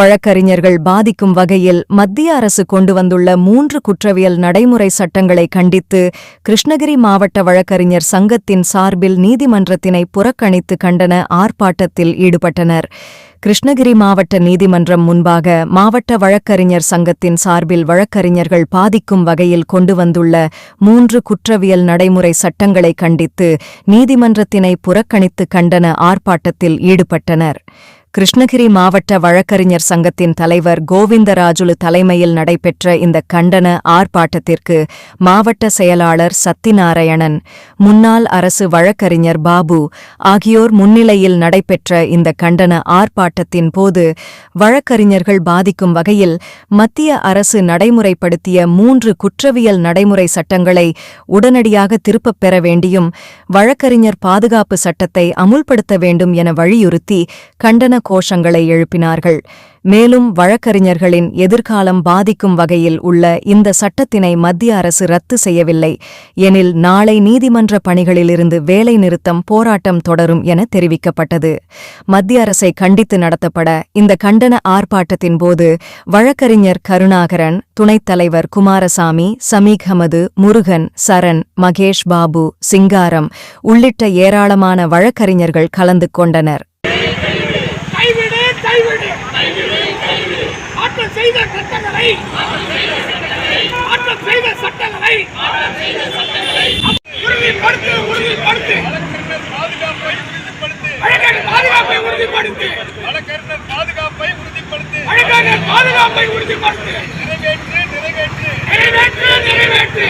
வழக்கறிஞர்கள் பாதிக்கும் வகையில் மத்திய அரசு கொண்டு வந்துள்ள மூன்று குற்றவியல் நடைமுறை சட்டங்களை கண்டித்து கிருஷ்ணகிரி மாவட்ட வழக்கறிஞர் சங்கத்தின் சார்பில் நீதிமன்றத்தினை புறக்கணித்து கண்டன ஆர்ப்பாட்டத்தில் ஈடுபட்டனர். கிருஷ்ணகிரி மாவட்ட நீதிமன்றம் முன்பாக மாவட்ட வழக்கறிஞர் சங்கத்தின் சார்பில் வழக்கறிஞர்கள் பாதிக்கும் வகையில் கொண்டு வந்துள்ள மூன்று குற்றவியல் நடைமுறை சட்டங்களை கண்டித்து நீதிமன்றத்தினை புறக்கணித்து கண்டன ஆர்ப்பாட்டத்தில் ஈடுபட்டனர். கிருஷ்ணகிரி மாவட்ட வழக்கறிஞர் சங்கத்தின் தலைவர் கோவிந்தராஜுலு தலைமையில் நடைபெற்ற இந்த கண்டன ஆர்ப்பாட்டத்திற்கு மாவட்ட செயலாளர் சத்திநாராயணன் முன்னாள் அரசு வழக்கறிஞர் பாபு ஆகியோர் முன்னிலையில் நடைபெற்ற இந்த கண்டன ஆர்ப்பாட்டத்தின் போது வழக்கறிஞர்கள் பாதிக்கும் வகையில் மத்திய அரசு நடைமுறைப்படுத்திய மூன்று குற்றவியல் நடைமுறை சட்டங்களை உடனடியாக திருப்பப் பெற வேண்டியும் வழக்கறிஞர் பாதுகாப்பு சட்டத்தை அமுல்படுத்த வேண்டும் என வலியுறுத்தி கண்டன கோஷங்களை எழுப்பினார்கள். மேலும் வழக்கறிஞர்களின் எதிர்காலம் பாதிக்கும் வகையில் உள்ள இந்த சட்டத்தினை மத்திய அரசு ரத்து செய்யவில்லை. எனில் நாளை நீதிமன்ற பணிகளிலிருந்து வேலை நிறுத்தம் போராட்டம் தொடரும் என தெரிவிக்கப்பட்டது. மத்திய அரசை கண்டித்து நடத்தப்பட இந்த கண்டன ஆர்ப்பாட்டத்தின் போது வழக்கறிஞர் கருணாகரன் துணைத் தலைவர் குமாரசாமி சமீக் அகமது முருகன் சரண் மகேஷ் பாபு சிங்காரம் உள்ளிட்ட ஏராளமான வழக்கறிஞர்கள் கலந்து கொண்டனர் கைவிடு கைவிடு மாற்றம் செய்த சட்டங்களை மாற்றம் செய்த சட்டங்களை உறுதிப்படுத்து உறுதிப்படுத்து. வழக்கறிஞர் பாதுகாப்பை உறுதிப்படுத்து. வழக்கறிஞர் பாதுகாப்பை உறுதிப்படுத்து. வழக்கறிஞர் பாதுகாப்பை உறுதிப்படுத்து. நிறைவேற்று நிறைவேற்று. நிறைவேற்று நிறைவேற்று.